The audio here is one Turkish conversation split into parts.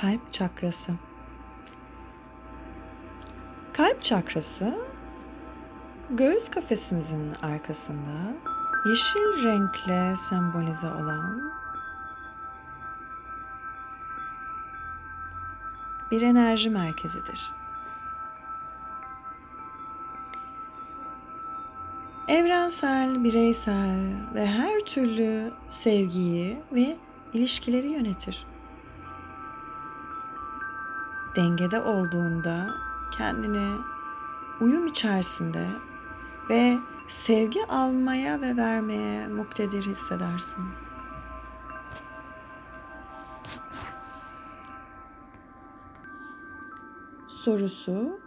kalp çakrası. Kalp çakrası göğüs kafesimizin arkasında yeşil renkle sembolize olan bir enerji merkezidir. Evrensel, bireysel ve her türlü sevgiyi ve ilişkileri yönetir. Dengede olduğunda kendini uyum içerisinde ve sevgi almaya ve vermeye muktedir hissedersin. Sorusu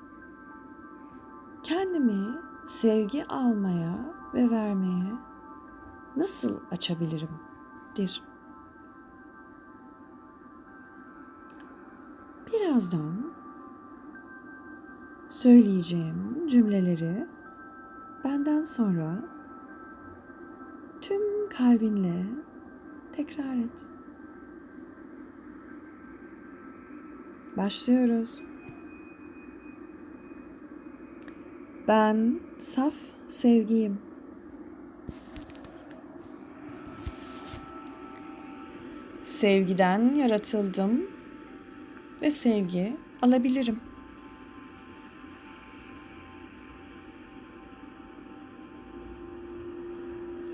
kendimi sevgi almaya ve vermeye nasıl açabilirim? dir. Birazdan söyleyeceğim cümleleri benden sonra tüm kalbinle tekrar et. Başlıyoruz. Ben saf sevgiyim. Sevgiden yaratıldım ve sevgi alabilirim.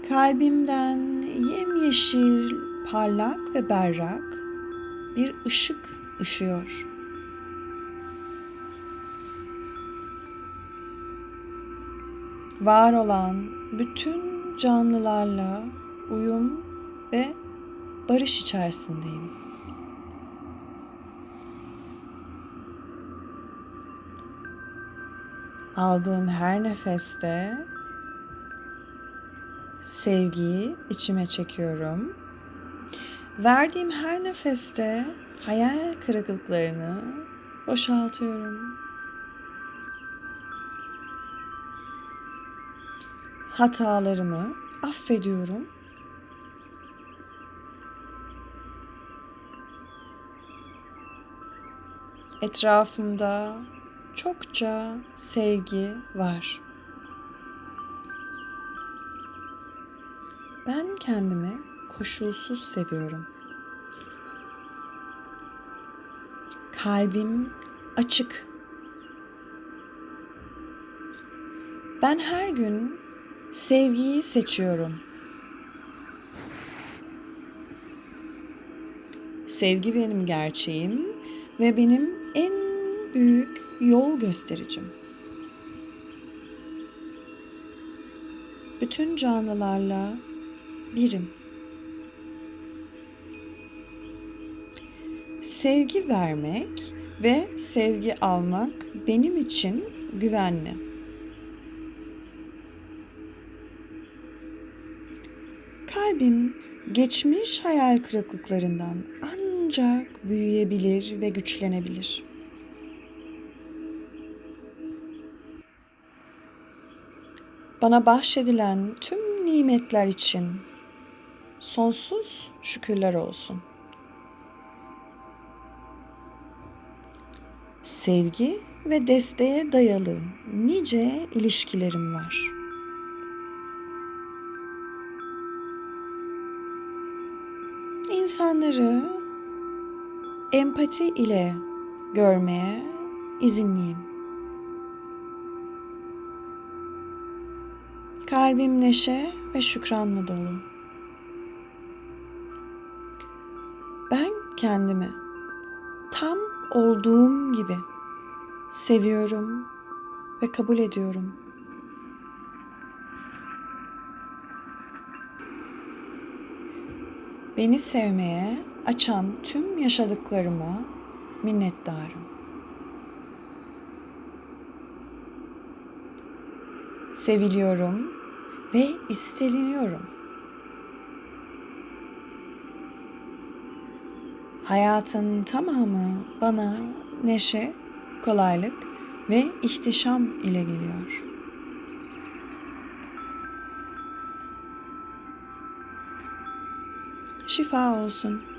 Kalbimden yemyeşil, parlak ve berrak bir ışık ışıyor. Var olan bütün canlılarla uyum ve barış içerisindeyim. Aldığım her nefeste sevgiyi içime çekiyorum. Verdiğim her nefeste hayal kırıklıklarını boşaltıyorum. Hatalarımı affediyorum. Etrafımda çokça sevgi var. Ben kendimi koşulsuz seviyorum. Kalbim açık. Ben her gün sevgiyi seçiyorum. Sevgi benim gerçeğim ve benim en büyük yol göstericim. Bütün canlılarla birim. Sevgi vermek ve sevgi almak benim için güvenli. Kalbim geçmiş hayal kırıklıklarından ancak büyüyebilir ve güçlenebilir. Bana bahşedilen tüm nimetler için sonsuz şükürler olsun. Sevgi ve desteğe dayalı nice ilişkilerim var. İnsanları empati ile görmeye izinliyim. Kalbim neşe ve şükranla dolu. Ben kendimi tam olduğum gibi seviyorum ve kabul ediyorum. Beni sevmeye açan tüm yaşadıklarıma minnettarım. Seviliyorum ve isteniliyorum. Hayatın tamamı bana neşe, kolaylık ve ihtişam ile geliyor. Şifa olsun.